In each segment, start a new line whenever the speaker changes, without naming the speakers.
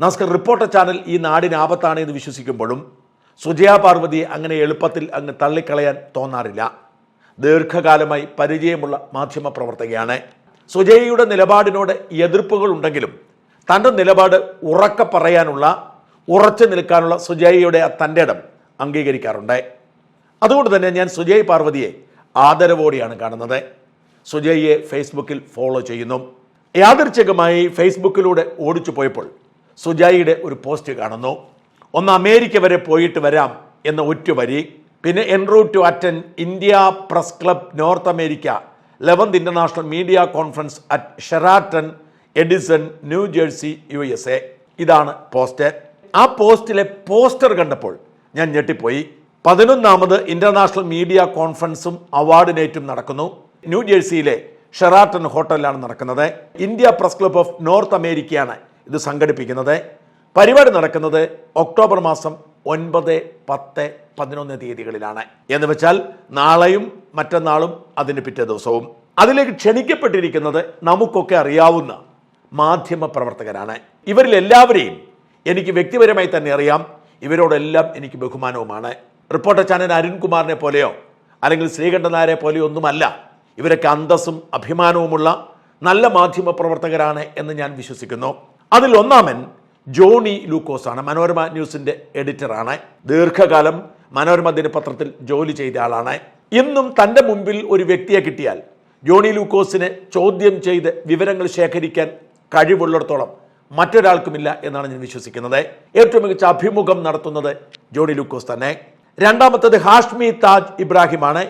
നമസ്കാരം reporter channel ഈ നാടിന് ആപത്താണ് എന്ന് വിശ്വസിക്കുമ്പോഴും സുജയ പാർവതിയെ അങ്ങനെ എളുപ്പത്തിൽ അങ്ങ് തള്ളിക്കളയാൻ തോന്നാറില്ല. ദീർഘകാലമായി പരിചയമുള്ള മാധ്യമ പ്രവർത്തകയാണ്. സുജയയുടെ നിലപാടിനോട് എതിർപ്പുകൾ ഉണ്ടെങ്കിലും തന്റെ നിലപാട് ഉറക്ക പറയാനുള്ള ഉറച്ചു നിൽക്കാനുള്ള സുജയയുടെ ആ തന്റെ ഇടം അംഗീകരിക്കാറുണ്ട്. അതുകൊണ്ട് തന്നെ ഞാൻ സുജയ് പാർവതിയെ ആദരവോടെയാണ് കാണുന്നത്. സുജയ്യെ ഫേസ്ബുക്കിൽ ഫോളോ ചെയ്യുന്നു. യാദൃച്ഛികമായി ഫേസ്ബുക്കിലൂടെ ഓടിച്ചു പോയപ്പോൾ സുജായിയുടെ ഒരു പോസ്റ്റ് കാണുന്നു. ഒന്ന് അമേരിക്ക വരെ പോയിട്ട് വരാം എന്ന ഒറ്റ വരി പിന്നെ en route to attend India press club North America eleventh international media conference at Sheraton Edison New Jersey U S A ഇതാണ് പോസ്റ്റ്. ആ പോസ്റ്റിലെ പോസ്റ്റർ കണ്ടപ്പോൾ ഞാൻ ഞെട്ടിപ്പോയി. പതിനൊന്നാമത് ഇന്റർനാഷണൽ മീഡിയ കോൺഫറൻസും അവാർഡ് നൈറ്റും നടക്കുന്നു. ന്യൂ ജേഴ്സിയിലെ ഷെറാട്ടൺ ഹോട്ടലിലാണ് നടക്കുന്നത്. India press club of North അമേരിക്കയാണ് ഇത് സംഘടിപ്പിക്കുന്നത്. പരിപാടി നടക്കുന്നത് ഒക്ടോബർ മാസം ഒൻപത് പത്ത് പതിനൊന്ന് തീയതികളിലാണ്. എന്ന് വെച്ചാൽ നാളെയും മറ്റന്നാളും അതിന് പിറ്റേ ദിവസവും. അതിലേക്ക് ക്ഷണിക്കപ്പെട്ടിരിക്കുന്നത് നമുക്കൊക്കെ അറിയാവുന്ന മാധ്യമ പ്രവർത്തകരാണ്. ഇവരിൽ എല്ലാവരെയും എനിക്ക് വ്യക്തിപരമായി തന്നെ അറിയാം. ഇവരോടെല്ലാം എനിക്ക് ബഹുമാനവുമാണ്. റിപ്പോർട്ടർ ചാനൽ അരുൺകുമാറിനെ പോലെയോ അല്ലെങ്കിൽ ശ്രീകണ്ഠൻ നായരെ പോലെയോ ഒന്നുമല്ല. ഇവരൊക്കെ അന്തസ്സും അഭിമാനവുമുള്ള നല്ല മാധ്യമ പ്രവർത്തകരാണ് എന്ന് ഞാൻ വിശ്വസിക്കുന്നു. അതിൽ ഒന്നാമൻ ജോണി ലൂക്കോസ് ആണ് മനോരമ ന്യൂസിന്റെ എഡിറ്ററാണ്. ദീർഘകാലം മനോരമ ദിനപത്രത്തിൽ ജോലി ചെയ്ത ആളാണ്. ഇന്നും തന്റെ മുമ്പിൽ ഒരു വ്യക്തിയെ കിട്ടിയാൽ ജോണി ലൂക്കോസിനെ ചോദ്യം ചെയ്ത് വിവരങ്ങൾ ശേഖരിക്കാൻ കഴിവുള്ളിടത്തോളം മറ്റൊരാൾക്കുമില്ല എന്നാണ് ഞാൻ വിശ്വസിക്കുന്നത്. ഏറ്റവും മികച്ച അഭിമുഖം നടത്തുന്നത് ജോണി ലൂക്കോസ് തന്നെ. രണ്ടാമത്തത് ഹാഷ്മി താജ് ഇബ്രാഹിമാണ്.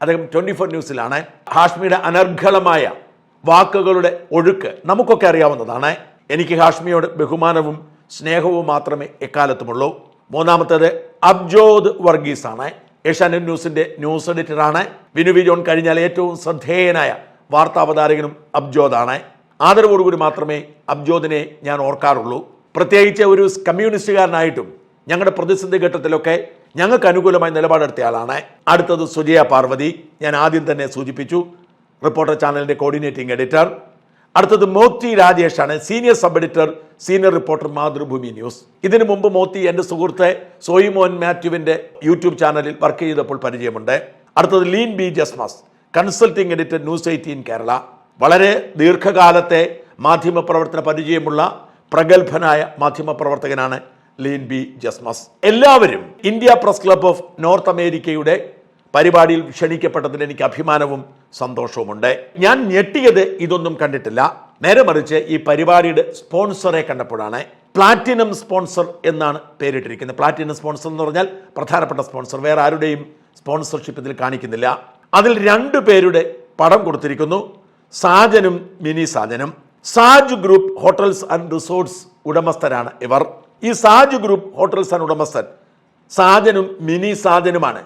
അദ്ദേഹം ട്വന്റി ഫോർ ന്യൂസിലാണ്. ഹാഷ്മിയുടെ അനർഘളമായ വാക്കുകളുടെ ഒഴുക്ക് നമുക്കൊക്കെ അറിയാവുന്നതാണ്. എനിക്ക് ഹാഷ്മിയോട് ബഹുമാനവും സ്നേഹവും മാത്രമേ എക്കാലത്തുമുള്ളൂ. മൂന്നാമത്തേത് അബ്ജോദ് വർഗീസ് ആണ് ഏഷ്യാനെറ്റ് ന്യൂസിന്റെ ന്യൂസ് എഡിറ്ററാണ്. വിനു വി ജോൺ കഴിഞ്ഞാൽ ഏറ്റവും ശ്രദ്ധേയനായ വാർത്താ വാർത്താവതാരകനും അബ്ജോദാണ്. ആദരവോടുകൂടി മാത്രമേ അബ്ജോദിനെ ഞാൻ ഓർക്കാറുള്ളൂ. പ്രത്യേകിച്ച് ഒരു കമ്മ്യൂണിസ്റ്റുകാരനായിട്ടും ഞങ്ങളുടെ പ്രതിസന്ധി ഘട്ടത്തിലൊക്കെ ഞങ്ങൾക്ക് അനുകൂലമായി നിലപാടെടുത്ത ആളാണ്. അടുത്തത് സുജയ പാർവതി. ഞാൻ ആദ്യം തന്നെ സൂചിപ്പിച്ചു. റിപ്പോർട്ടർ ചാനലിന്റെ കോർഡിനേറ്റിംഗ് എഡിറ്റർ. അടുത്തത് Mothi രാജേഷാണ്. Senior sub editor senior reporter Mathrubhumi news. ഇതിനു മുമ്പ് മോത്തി എന്റെ സുഹൃത്തെ സോയിമോൻ മാത്യുവിന്റെ യൂട്യൂബ് ചാനലിൽ വർക്ക് ചെയ്തപ്പോൾ പരിചയമുണ്ട്. അടുത്തത് Leen B Jasmus consulting editor news eighteen Kerala. വളരെ ദീർഘകാലത്തെ മാധ്യമ പ്രവർത്തന പരിചയമുള്ള പ്രഗത്ഭനായ മാധ്യമ പ്രവർത്തകനാണ് ലീൻ ബി ജസ്മസ്. എല്ലാവരും India press club of North അമേരിക്കയുടെ പരിപാടിയിൽ ക്ഷണിക്കപ്പെട്ടതിൽ എനിക്ക് അഭിമാനവും സന്തോഷവുമുണ്ട്. ഞാൻ ഞെട്ടിയത് ഇതൊന്നും കണ്ടിട്ടില്ല. നേരെ മറിച്ച് ഈ പരിപാടിയുടെ സ്പോൺസറെ കണ്ടപ്പോഴാണ് പ്ലാറ്റിനം സ്പോൺസർ എന്നാണ് പേരിട്ടിരിക്കുന്നത്. പ്ലാറ്റിനം സ്പോൺസർ എന്ന് പറഞ്ഞാൽ പ്രധാനപ്പെട്ട സ്പോൺസർ വേറെ ആരുടെയും സ്പോൺസർഷിപ്പ് ഇതിൽ കാണിക്കുന്നില്ല. അതിൽ രണ്ടു പേരുടെ പടം കൊടുത്തിരിക്കുന്നു. സാജനും Mini സാജനും. Saj group hotels and resorts ഉടമസ്ഥരാണ് ഇവർ. ഈ സാജ് ഗ്രൂപ്പ് ഹോട്ടൽസ് ആൻഡ് ഉടമസ്ഥൻ സാജനും മിനി സാജനുമാണ്.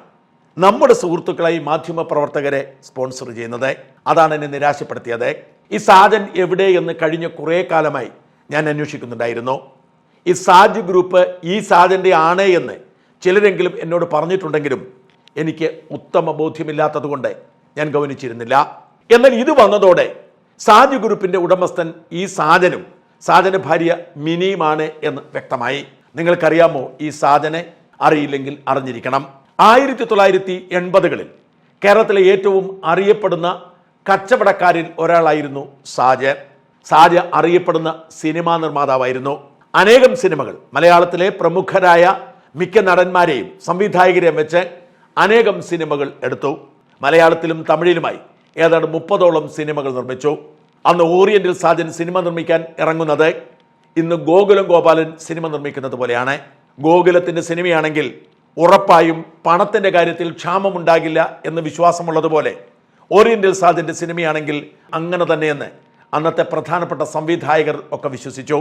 നമ്മുടെ സുഹൃത്തുക്കളായി മാധ്യമ പ്രവർത്തകരെ സ്പോൺസർ ചെയ്യുന്നത്. അതാണ് എന്നെ നിരാശപ്പെടുത്തിയത്. ഈ സാജൻ എവിടെ എന്ന് കഴിഞ്ഞ കുറേ കാലമായി ഞാൻ അന്വേഷിക്കുന്നുണ്ടായിരുന്നു. ഈ സാജ് ഗ്രൂപ്പ് ഈ സാജന്റെ ആണ് എന്ന് ചിലരെങ്കിലും എന്നോട് പറഞ്ഞിട്ടുണ്ടെങ്കിലും എനിക്ക് ഉത്തമ ബോധ്യമില്ലാത്തതുകൊണ്ട് ഞാൻ ഗൗനിച്ചിരുന്നില്ല. എന്നാൽ ഇത് വന്നതോടെ സാജ് ഗ്രൂപ്പിന്റെ ഉടമസ്ഥൻ ഈ സാജനും സാജന ഭാര്യ മിനിയുമാണ് എന്ന് വ്യക്തമായി. നിങ്ങൾക്കറിയാമോ ഈ സാജനെ? അറിയില്ലെങ്കിൽ അറിഞ്ഞിരിക്കണം. ആയിരത്തി തൊള്ളായിരത്തി എൺപതുകളിൽ കേരളത്തിലെ ഏറ്റവും അറിയപ്പെടുന്ന കച്ചവടക്കാരിൽ ഒരാളായിരുന്നു സാജ സാജ അറിയപ്പെടുന്ന സിനിമാ നിർമ്മാതാവായിരുന്നു. അനേകം സിനിമകൾ മലയാളത്തിലെ പ്രമുഖരായ മിക്ക നടന്മാരെയും സംവിധായകരെയും വെച്ച് അനേകം സിനിമകൾ എടുത്തു. മലയാളത്തിലും തമിഴിലുമായി ഏതാണ്ട് മുപ്പതോളം സിനിമകൾ നിർമ്മിച്ചു. അന്ന് ഓറിയന്റൽ സാജൻ സിനിമ നിർമ്മിക്കാൻ ഇറങ്ങുന്നത് ഇന്ന് ഗോകുലം ഗോപാലൻ സിനിമ നിർമ്മിക്കുന്നത് പോലെയാണ്. ഗോകുലത്തിന്റെ സിനിമയാണെങ്കിൽ ഉറപ്പായും പണത്തിന്റെ കാര്യത്തിൽ ക്ഷാമമുണ്ടാകില്ല എന്ന് വിശ്വാസമുള്ളതുപോലെ ഓറിയന്റൽ സാജന്റെ സിനിമയാണെങ്കിൽ അങ്ങനെ തന്നെയെന്ന് അന്നത്തെ പ്രധാനപ്പെട്ട സംവിധായകർ ഒക്കെ വിശ്വസിച്ചു.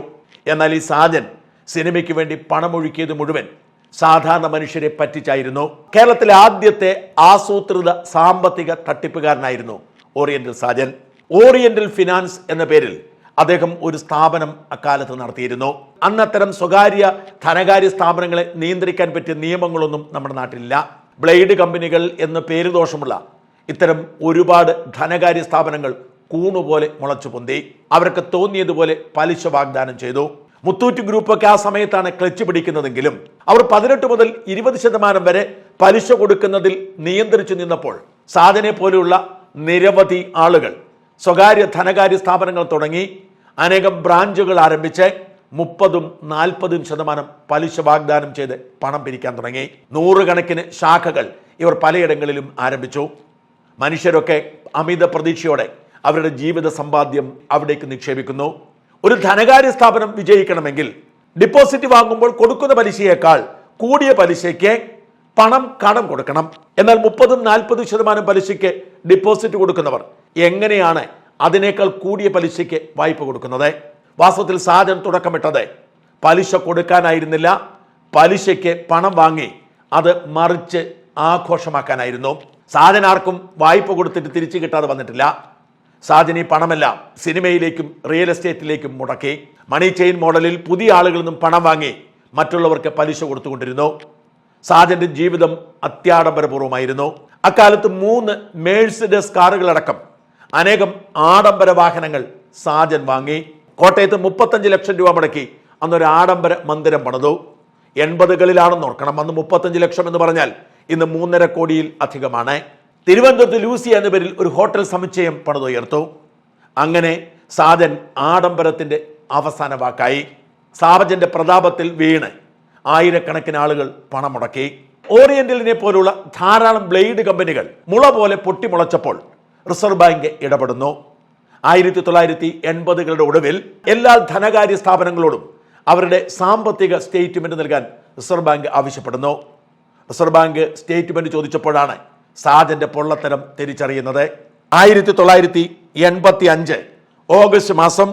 എന്നാൽ ഈ സാജൻ സിനിമയ്ക്ക് വേണ്ടി പണമൊഴുക്കിയത് മുഴുവൻ സാധാരണ മനുഷ്യരെ പറ്റിച്ചായിരുന്നു. കേരളത്തിലെ ആദ്യത്തെ ആസൂത്രിത സാമ്പത്തിക തട്ടിപ്പുകാരനായിരുന്നു ഓറിയന്റൽ സാജൻ. ഓറിയന്റൽ ഫിനാൻസ് എന്ന പേരിൽ അദ്ദേഹം ഒരു സ്ഥാപനം അക്കാലത്ത് നടത്തിയിരുന്നു. അന്നത്തരം സ്വകാര്യ ധനകാര്യ സ്ഥാപനങ്ങളെ നിയന്ത്രിക്കാൻ പറ്റിയ നിയമങ്ങളൊന്നും നമ്മുടെ നാട്ടിലില്ല. ബ്ലേഡ് കമ്പനികൾ എന്ന പേര് ദോഷമുള്ള ഇത്തരം ഒരുപാട് ധനകാര്യ സ്ഥാപനങ്ങൾ കൂണുപോലെ മുളച്ചു പൊന്തി. അവർക്ക് തോന്നിയതുപോലെ പലിശ വാഗ്ദാനം ചെയ്തു. മുത്തൂറ്റ് ഗ്രൂപ്പൊക്കെ ആ സമയത്താണ് ക്ലച്ച് പിടിക്കുന്നതെങ്കിലും അവർ പതിനെട്ട് മുതൽ ഇരുപത് ശതമാനം വരെ പലിശ കൊടുക്കുന്നതിൽ നിയന്ത്രിച്ചു നിന്നപ്പോൾ സാധനെ പോലെയുള്ള നിരവധി ആളുകൾ സ്വകാര്യ ധനകാര്യ സ്ഥാപനങ്ങൾ തുടങ്ങി. അനേകം ബ്രാഞ്ചുകൾ ആരംഭിച്ച് മുപ്പതും നാൽപ്പതും ശതമാനം പലിശ വാഗ്ദാനം ചെയ്ത് പണം പിരിക്കാൻ തുടങ്ങി. നൂറുകണക്കിന് ശാഖകൾ ഇവർ പലയിടങ്ങളിലും ആരംഭിച്ചു. മനുഷ്യരൊക്കെ അമിത പ്രതീക്ഷയോടെ അവരുടെ ജീവിത സമ്പാദ്യം അവിടേക്ക് നിക്ഷേപിക്കുന്നു. ഒരു ധനകാര്യ സ്ഥാപനം വിജയിക്കണമെങ്കിൽ ഡിപ്പോസിറ്റ് വാങ്ങുമ്പോൾ കൊടുക്കുന്ന പലിശയേക്കാൾ കൂടിയ പലിശയ്ക്ക് പണം കടം കൊടുക്കണം. എന്നാൽ മുപ്പതും നാൽപ്പതും ശതമാനം പലിശയ്ക്ക് ഡിപ്പോസിറ്റ് കൊടുക്കുന്നവർ എങ്ങനെയാണ് അതിനേക്കാൾ കൂടിയ പലിശയ്ക്ക് വായ്പ കൊടുക്കുന്നത്. വാസ്തവത്തിൽ സാധനം തുടക്കമിട്ടത്. പലിശ കൊടുക്കാനായിരുന്നില്ല. പലിശയ്ക്ക് പണം വാങ്ങി അത് മറിച്ച് ആഘോഷമാക്കാനായിരുന്നു. സാജൻ ആർക്കും വായ്പ കൊടുത്തിട്ട് തിരിച്ചു കിട്ടാതെ വന്നിട്ടില്ല. സാജൻ ഈ പണമെല്ലാം സിനിമയിലേക്കും റിയൽ എസ്റ്റേറ്റിലേക്കും മുടക്കി. മണി ചെയിൻ മോഡലിൽ പുതിയ ആളുകളിൽ നിന്നും പണം വാങ്ങി മറ്റുള്ളവർക്ക് പലിശ കൊടുത്തുകൊണ്ടിരുന്നു. സാജന്റെ ജീവിതം അത്യാഡംബരപൂർവമായിരുന്നു. അക്കാലത്ത് മൂന്ന് മേഴ്സിഡസ് കാറുകളടക്കം അനേകം ആഡംബര വാഹനങ്ങൾ സാജൻ വാങ്ങി. കോട്ടയത്ത് മുപ്പത്തഞ്ച് ലക്ഷം രൂപ മുടക്കി. അന്നൊരു ആഡംബര മന്ദിരം പണിതു. എൺപതുകളിലാണെന്ന് ഓർക്കണം. അന്ന് മുപ്പത്തഞ്ച് ലക്ഷം എന്ന് പറഞ്ഞാൽ ഇന്ന് മൂന്നര കോടിയിൽ അധികമാണ്. തിരുവനന്തപുരത്ത് ലൂസി എന്ന പേരിൽ ഒരു ഹോട്ടൽ സമുച്ചയം പണിതുയർത്തു അങ്ങനെ സാജൻ ആഡംബരത്തിന്റെ അവസാന വാക്കായി. സാവജന്റെ പ്രതാപത്തിൽ വീണ്. ആയിരക്കണക്കിന് ആളുകൾ പണം മുടക്കി ഓറിയന്റലിനെ പോലുള്ള ധാരാളം ബ്ലേഡ് കമ്പനികൾ മുള പോലെ പൊട്ടിമുളച്ചപ്പോൾ റിസർവ് ബാങ്ക് ഇടപെടുന്നു. ആയിരത്തി തൊള്ളായിരത്തി എൺപതുകളുടെ ഒടുവിൽ എല്ലാ ധനകാര്യ സ്ഥാപനങ്ങളോടും അവരുടെ സാമ്പത്തിക സ്റ്റേറ്റ്മെന്റ് നൽകാൻ റിസർവ് ബാങ്ക് ആവശ്യപ്പെടുന്നു. റിസർവ് ബാങ്ക് സ്റ്റേറ്റ്മെന്റ് ചോദിച്ചപ്പോഴാണ് സാജന്റെ പൊള്ളത്തരം തിരിച്ചറിയുന്നത്. ആയിരത്തി തൊള്ളായിരത്തി എൺപത്തി അഞ്ച് ഓഗസ്റ്റ് മാസം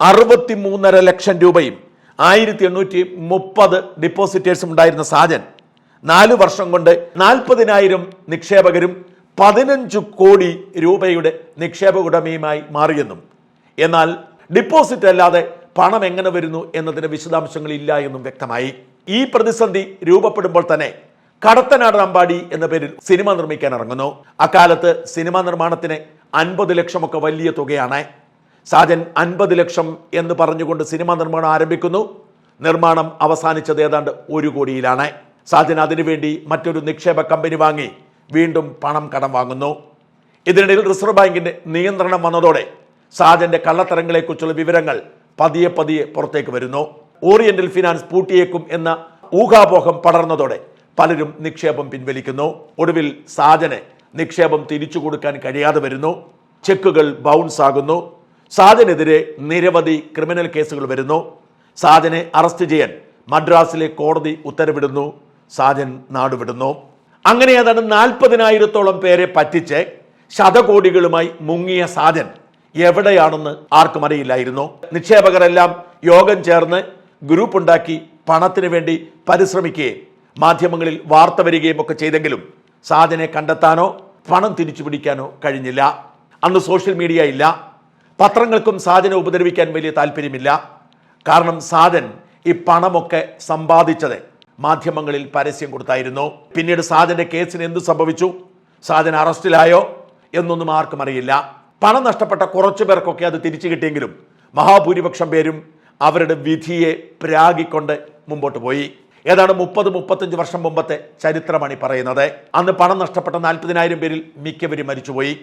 അറുപത്തി മൂന്നര ലക്ഷം രൂപയും ആയിരത്തി എണ്ണൂറ്റി മുപ്പത് ഡിപ്പോസിറ്റേഴ്സും ഉണ്ടായിരുന്ന സാജൻ നാലു വർഷം കൊണ്ട് നാൽപ്പതിനായിരം നിക്ഷേപകരും പതിനഞ്ച് കോടി രൂപയുടെ നിക്ഷേപ ഉടമയുമായി മാറിയെന്നും എന്നാൽ ഡിപ്പോസിറ്റ് അല്ലാതെ പണം എങ്ങനെ വരുന്നു എന്നതിന് വിശദാംശങ്ങൾ ഇല്ല എന്നും വ്യക്തമായി. ഈ പ്രതിസന്ധി രൂപപ്പെടുമ്പോൾ തന്നെ കടത്തനാട് അമ്പാടി എന്ന പേരിൽ സിനിമ നിർമ്മിക്കാൻ ഇറങ്ങുന്നു. അക്കാലത്ത് സിനിമാ നിർമ്മാണത്തിന് അൻപത് ലക്ഷമൊക്കെ വലിയ തുകയാണ്. സാജൻ അൻപത് ലക്ഷം എന്ന് പറഞ്ഞുകൊണ്ട് സിനിമാ നിർമ്മാണം ആരംഭിക്കുന്നു. നിർമ്മാണം അവസാനിച്ചത് ഏതാണ്ട് ഒരു കോടിയിലാണ്. സാജൻ അതിനുവേണ്ടി മറ്റൊരു നിക്ഷേപ കമ്പനി വാങ്ങി. വീണ്ടും പണം കടം വാങ്ങുന്നു. ഇതിനിടയിൽ റിസർവ് ബാങ്കിന്റെ നിയന്ത്രണം വന്നതോടെ സാജന്റെ കള്ളത്തരങ്ങളെക്കുറിച്ചുള്ള വിവരങ്ങൾ പതിയെ പതിയെ പുറത്തേക്ക് വരുന്നു. ഓറിയന്റൽ ഫിനാൻസ് പൂട്ടിയേക്കും എന്ന ഊഹാപോഹം പടർന്നതോടെ പലരും നിക്ഷേപം പിൻവലിക്കുന്നു. ഒടുവിൽ സാജന് നിക്ഷേപം തിരിച്ചു കൊടുക്കാൻ കഴിയാതെ വരുന്നു. ചെക്കുകൾ ബൗൺസ് ആകുന്നു. സാജനെതിരെ നിരവധി ക്രിമിനൽ കേസുകൾ വരുന്നു. സാജനെ അറസ്റ്റ് ചെയ്യാൻ മദ്രാസിലെ കോടതി ഉത്തരവിടുന്നു. സാജൻ നാടുവിടുന്നു. അങ്ങനെ അതാണ് നാൽപ്പതിനായിരത്തോളം പേരെ പറ്റിച്ച് ശതകോടികളുമായി മുങ്ങിയ സാജൻ എവിടെയാണെന്ന് ആർക്കും അറിയില്ലായിരുന്നു. നിക്ഷേപകരെല്ലാം യോഗം ചേർന്ന് ഗ്രൂപ്പ് ഉണ്ടാക്കി പണത്തിന് വേണ്ടി പരിശ്രമിക്കുകയും മാധ്യമങ്ങളിൽ വാർത്ത വരികയും ഒക്കെ ചെയ്തെങ്കിലും സാജനെ കണ്ടെത്താനോ പണം തിരിച്ചു പിടിക്കാനോ കഴിഞ്ഞില്ല. അന്ന് സോഷ്യൽ മീഡിയ ഇല്ല. പത്രങ്ങൾക്കും സാജനെ ഉപദ്രവിക്കാൻ വലിയ താല്പര്യമില്ല. കാരണം സാജൻ ഈ പണമൊക്കെ സമ്പാദിച്ചത്. മാധ്യമങ്ങളിൽ പരസ്യം കൊടുത്തായിരുന്നു. പിന്നീട് സാജന്റെ കേസിന് എന്ത് സംഭവിച്ചു? സാജൻ അറസ്റ്റിലായോ? എന്നൊന്നും ആർക്കും അറിയില്ല. പണം നഷ്ടപ്പെട്ട കുറച്ചു പേർക്കൊക്കെ അത് തിരിച്ചു കിട്ടിയെങ്കിലും മഹാഭൂരിപക്ഷം പേരും അവരുടെ വിധിയെ പ്രാഗിക്കൊണ്ട് മുമ്പോട്ട് പോയി. ഏതാണ് മുപ്പത് മുപ്പത്തഞ്ച് വർഷം മുമ്പത്തെ ചരിത്രമാണ് പറയുന്നത്. അന്ന് പണം നഷ്ടപ്പെട്ട നാൽപ്പതിനായിരം പേരിൽ മിക്കവരും മരിച്ചുപോയി.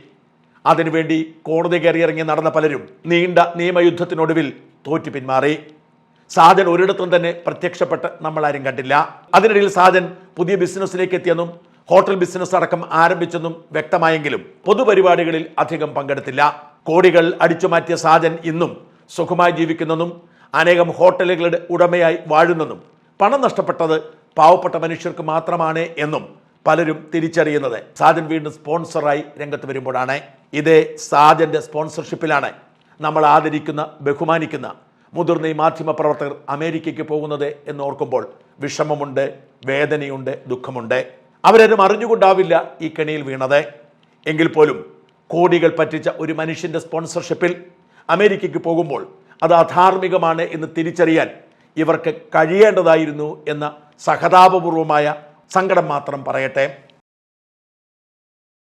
അതിനുവേണ്ടി കോടതി കയറിയിറങ്ങി നടന്ന പലരും നീണ്ട നിയമയുദ്ധത്തിനൊടുവിൽ തോറ്റു പിന്മാറി. സാജൻ ഒരിടത്തും തന്നെ പ്രത്യക്ഷപ്പെട്ട് നമ്മൾ ആരും കണ്ടില്ല. അതിനിടയിൽ സാജൻ പുതിയ ബിസിനസ്സിലേക്ക് എത്തിയെന്നും ഹോട്ടൽ ബിസിനസ് അടക്കം ആരംഭിച്ചെന്നും വ്യക്തമായെങ്കിലും പൊതുപരിപാടികളിൽ അധികം പങ്കെടുത്തില്ല. കോടികൾ അടിച്ചുമാറ്റിയ സാജൻ ഇന്നും സുഖമായി ജീവിക്കുന്നെന്നും അനേകം ഹോട്ടലുകളുടെ ഉടമയായി വാഴുന്നെന്നും പണം നഷ്ടപ്പെട്ടത് പാവപ്പെട്ട മനുഷ്യർക്ക് മാത്രമാണ് എന്നും പലരും തിരിച്ചറിയുന്നത്. സാജൻ വീണ്ടും സ്പോൺസറായി രംഗത്ത് വരുമ്പോഴാണ്. ഇതേ സാജന്റെ സ്പോൺസർഷിപ്പിലാണ് നമ്മൾ ആദരിക്കുന്ന ബഹുമാനിക്കുന്ന മുതിർന്ന ഈ മാധ്യമ പ്രവർത്തകർ അമേരിക്കയ്ക്ക് പോകുന്നത് എന്ന് ഓർക്കുമ്പോൾ വിഷമമുണ്ട് വേദനയുണ്ട് ദുഃഖമുണ്ട്. അവരാരും അറിഞ്ഞുകൊണ്ടാവില്ല ഈ കെണിയിൽ വീണത്. എങ്കിൽ പോലും കോടികൾ പറ്റിച്ച ഒരു മനുഷ്യന്റെ സ്പോൺസർഷിപ്പിൽ അമേരിക്കയ്ക്ക് പോകുമ്പോൾ അത് അധാർമികമാണ് എന്ന് തിരിച്ചറിയാൻ ഇവർക്ക് കഴിയേണ്ടതായിരുന്നു എന്ന സഹതാപപൂർവമായ സങ്കടം മാത്രം പറയട്ടെ.